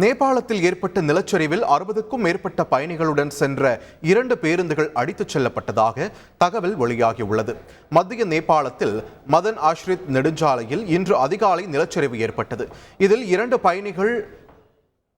நேபாளத்தில் ஏற்பட்ட நிலச்சரிவில் அறுபதுக்கும் மேற்பட்ட பயணிகளுடன் சென்ற இரண்டு பேருந்துகள் அடித்துச் செல்லப்பட்டதாக தகவல் வெளியாகியுள்ளது. மத்திய நேபாளத்தில் மதன் ஆஷ்ரித் நெடுஞ்சாலையில் இன்று அதிகாலை நிலச்சரிவு ஏற்பட்டது. இதில் இரண்டு பயணிகள்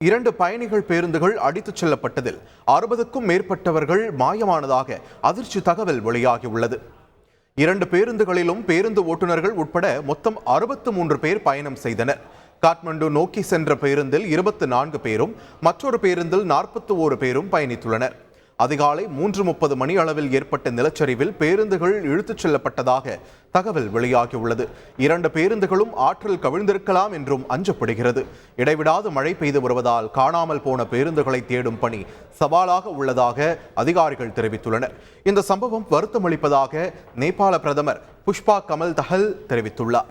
இரண்டு பயணிகள் பேருந்துகள் அடித்துச் செல்லப்பட்டதில் அறுபதுக்கும் மேற்பட்டவர்கள் மாயமானதாக அதிர்ச்சி தகவல் வெளியாகியுள்ளது. இரண்டு பேருந்துகளிலும் பேருந்து ஓட்டுநர்கள் உட்பட மொத்தம் அறுபத்து மூன்று பேர் பயணம் செய்தனர். காட்மண்டு நோக்கி சென்ற பேருந்தில் இருபத்து நான்கு பேரும் மற்றொரு பேருந்தில் நாற்பத்தி ஓரு பேரும் பயணித்துள்ளனர். அதிகாலை மூன்று முப்பது மணி அளவில் ஏற்பட்ட நிலச்சரிவில் பேருந்துகள் இழுத்துச் செல்லப்பட்டதாக தகவல் வெளியாகியுள்ளது. இரண்டு பேருந்துகளும் ஆற்றில் கவிழ்ந்திருக்கலாம் என்றும் அஞ்சப்படுகிறது. இடைவிடாது மழை பெய்து வருவதால் காணாமல் போன பேருந்துகளை தேடும் பணி சவாலாக உள்ளதாக அதிகாரிகள் தெரிவித்துள்ளனர். இந்த சம்பவம் வருத்தமளிப்பதாக நேபாள பிரதமர் புஷ்பா கமல் தஹல் தெரிவித்துள்ளார்.